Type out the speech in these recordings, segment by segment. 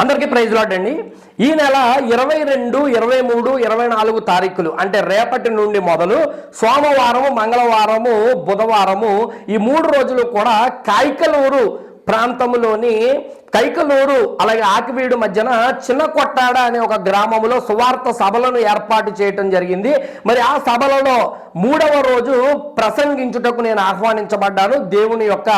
అందరికీ ప్రైజ్ లాడండి ఈ నెల ఇరవై రెండు ఇరవై మూడు ఇరవై నాలుగు తారీఖులు అంటే రేపటి నుండి మొదలు సోమవారము మంగళవారము బుధవారము ఈ మూడు రోజులు కూడా కాయకలూరు ప్రాంతంలోని కైకలూరు అలాగే ఆకివీడు మధ్యన చిన్న కొట్టాడ అనే ఒక గ్రామంలో సువార్త సభలను ఏర్పాటు చేయటం జరిగింది. మరి ఆ సభలలో మూడవ రోజు ప్రసంగించుటకు నేను ఆహ్వానించబడ్డాను దేవుని యొక్క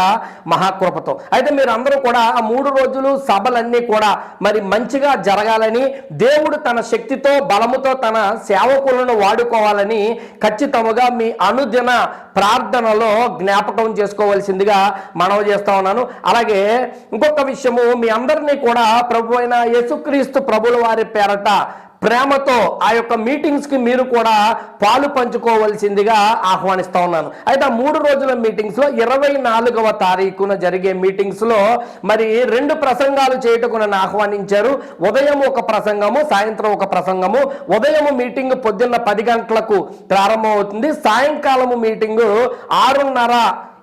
మహాకృపతో. అయితే మీరు అందరూ కూడా ఆ మూడు రోజులు సభలన్నీ కూడా మరి మంచిగా జరగాలని దేవుడు తన శక్తితో బలముతో తన సేవకులను వాడుకోవాలని ఖచ్చితంగా మీ అనుదిన ప్రార్థనలో జ్ఞాపకం చేసుకోవలసిందిగా మనవి చేస్తా ఉన్నాను. అలాగే ఇంకొక విషయము మీ అందరినీ కూడా ప్రభు అయిన యేసుక్రీస్తు ప్రభుల వారి పేరట ప్రేమతో ఆ యొక్క మీటింగ్స్కి మీరు కూడా పాలు పంచుకోవలసిందిగా ఆహ్వానిస్తా ఉన్నాను. అయితే ఆ మూడు రోజుల మీటింగ్స్లో ఇరవై నాలుగవ తారీఖున జరిగే మీటింగ్స్లో మరి రెండు ప్రసంగాలు చేయటకు నన్ను ఆహ్వానించారు. ఉదయం ఒక ప్రసంగము సాయంత్రం ఒక ప్రసంగము. ఉదయం మీటింగ్ పొద్దున్న పది గంటలకు ప్రారంభమవుతుంది. సాయంకాలము మీటింగు ఆరున్నర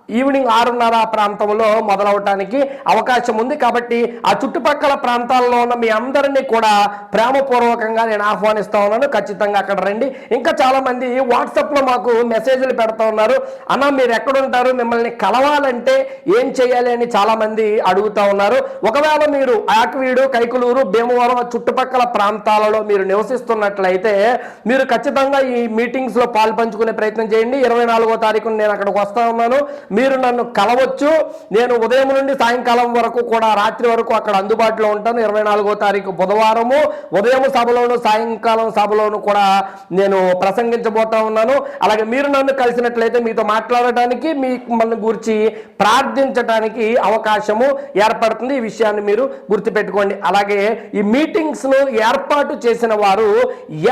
ఈవినింగ్ ఆరున్నర ప్రాంతంలో మొదలవటానికి అవకాశం ఉంది కాబట్టి ఆ చుట్టుపక్కల ప్రాంతాల్లో ఉన్న మీ అందరినీ కూడా ప్రేమపూర్వకంగా నేను ఆహ్వానిస్తా ఉన్నాను. ఖచ్చితంగా అక్కడ రండి. ఇంకా చాలా మంది వాట్సాప్లో మాకు మెసేజ్లు పెడతా ఉన్నారు. అన్న మీరు ఎక్కడుంటారు? మిమ్మల్ని కలవాలంటే ఏం చేయాలి? అని చాలా మంది అడుగుతా ఉన్నారు. ఒకవేళ మీరు ఆకువీడు కైకులూరు భీమవరం చుట్టుపక్కల ప్రాంతాలలో మీరు నివసిస్తున్నట్లయితే మీరు ఖచ్చితంగా ఈ మీటింగ్స్లో పాల్పంచుకునే పాలు పంచుకునే ప్రయత్నం చేయండి. ఇరవై నాలుగో తారీఖున నేను అక్కడికి వస్తా ఉన్నాను. మీరు నన్ను కలవచ్చు. నేను ఉదయం నుండి సాయంకాలం వరకు కూడా రాత్రి వరకు అక్కడ అందుబాటులో ఉంటాను. ఇరవై నాలుగో తారీఖు బుధవారము ఉదయం సభలోను సాయంకాలం సభలోను కూడా నేను ప్రసంగించబోతా ఉన్నాను. అలాగే మీరు నన్ను కలిసినట్లయితే మీతో మాట్లాడటానికి మీ మన గురించి ప్రార్థించడానికి అవకాశము ఏర్పడుతుంది. ఈ విషయాన్ని మీరు గుర్తుపెట్టుకోండి. అలాగే ఈ మీటింగ్స్ను ఏర్పాటు చేసిన వారు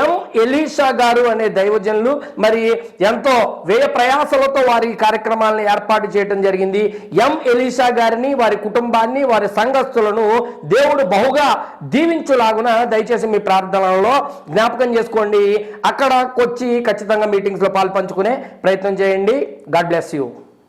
ఎం ఎలీషా గారు అనే దైవజనులు. మరి ఎంతో వ్యయ ప్రయాసలతో వారి కార్యక్రమాలను ఏర్పాటు ఏర్పాటు చేయడం జరిగింది. ఎం ఎలీషా గారిని వారి కుటుంబాన్ని వారి సంఘస్థులను దేవుడు బహుగా దీవించులాగున దయచేసి మీ ప్రార్థనలలో జ్ఞాపకం చేసుకోండి. అక్కడకొచ్చి ఖచ్చితంగా మీటింగ్స్లో పాల్పంచుకునే ప్రయత్నం చేయండి. God bless you.